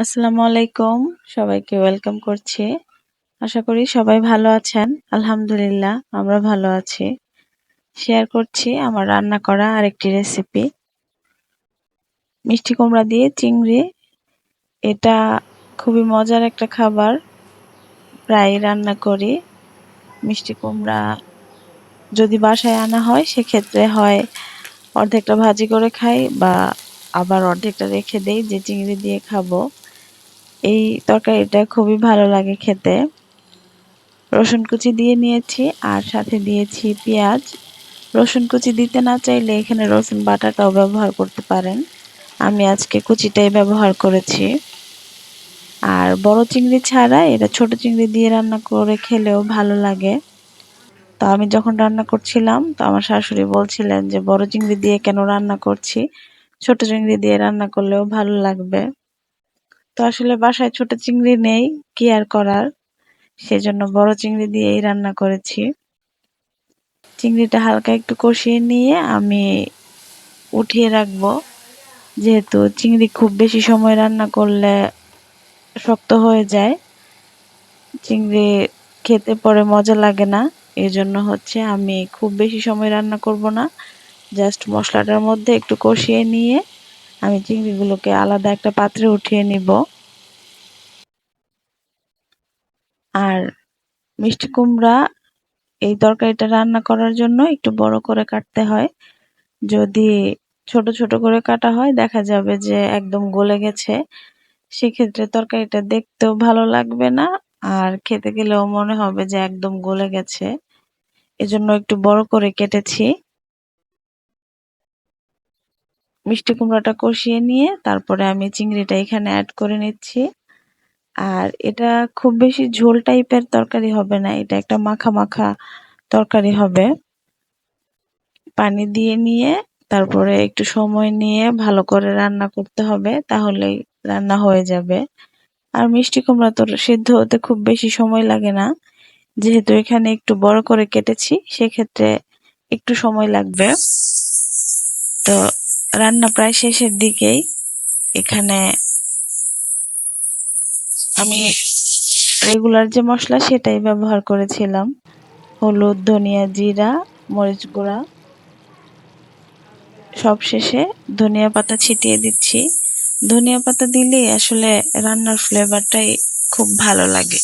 আসসালামু আলাইকুম। সবাইকে ওয়েলকাম করছি। আশা করি সবাই ভালো আছেন। আলহামদুলিল্লাহ, আমরা ভালো আছি। শেয়ার করছি আমার রান্না করা আরেকটি রেসিপি। মিষ্টি কুমড়া দিয়ে চিংড়ি। এটা খুবই মজার একটা খাবার। প্রায় রান্না করি। মিষ্টি কুমড়া যদি বাসায় আনা হয়, সেক্ষেত্রে হয় অর্ধেকটা ভাজি করে খাই বা আবার অর্ধেকটা রেখে দেই যে চিংড়ি দিয়ে খাব। এই তরকারিটা খুবই ভালো লাগে খেতে। রসুন কুচি দিয়ে নিয়েছি, আর সাথে দিয়েছি পেঁয়াজ। রসুন কুচি দিতে না চাইলে এখানে রসুন বাটাটাও ব্যবহার করতে পারেন। আমি আজকে কুচিটাই ব্যবহার করেছি। আর বড় চিংড়ি ছাড়া এটা ছোট চিংড়ি দিয়ে রান্না করে খেলেও ভালো লাগে। তো আমি যখন রান্না করছিলাম, তো আমার শাশুড়ি বলছিলেন যে, বড় চিংড়ি দিয়ে কেন রান্না করছি? ছোট চিংড়ি দিয়ে রান্না করলেও ভালো লাগবে। তো আসলে বাসায় ছোট চিংড়ি নেই, কি আর করার? সেজন্য বড় চিংড়ি দিয়েই রান্না করেছি। চিংড়িটা হালকা একটু কষিয়ে নিয়ে আমি উঠিয়ে রাখব। যেহেতু চিংড়ি খুব বেশি সময় রান্না করলে শক্ত হয়ে যায়, চিংড়ি খেতে পরে মজা লাগে না। এই জন্য হচ্ছে আমি খুব বেশি সময় রান্না করব না, জাস্ট মশলাটার মধ্যে একটু কষিয়ে নিয়ে আমি চিংড়িগুলোকে আলাদা একটা পাত্রে উঠিয়ে নিব। আর মিষ্টি কুমড়া এই তরকারিটা রান্না করার জন্য একটু বড় করে কাটতে হয়। যদি ছোট ছোট করে কাটা হয়, দেখা যাবে যে একদম গলে গেছে। সেক্ষেত্রে তরকারিটা দেখতেও ভালো লাগবে না, আর খেতে গেলেও মনে হবে যে একদম গলে গেছে। এজন্য একটু বড় করে কেটেছি। মিষ্টি কুমড়াটা কষিয়ে নিয়ে তারপরে আমি চিংড়িটা এখানে অ্যাড করে নিচ্ছি। আর এটা খুব বেশি ঝোল টাইপের তরকারি হবে না, এটা একটা মাখা মাখা তরকারি হবে। পানি দিয়ে নিয়ে তারপরে একটু সময় নিয়ে ভালো করে রান্না করতে হবে তাহলেই রান্না হয়ে যাবে। আর মিষ্টি কুমড়া তো সিদ্ধ হতে খুব বেশি সময় লাগে না। যেহেতু এখানে একটু বড় করে কেটেছি, সেক্ষেত্রে একটু সময় লাগবে। তো রান্না প্রায় শেষের দিকেই এখানে আমি রেগুলার যে মশলা সেটাই ব্যবহার করেছিলাম। হলুদ, ধনিয়া, জিরা, মরিচ গুঁড়া। সব শেষে ধনিয়া পাতা ছিটিয়ে দিচ্ছি। ধনিয়া পাতা দিলেই আসলে রান্নার ফ্লেভারটাই খুব ভালো লাগে।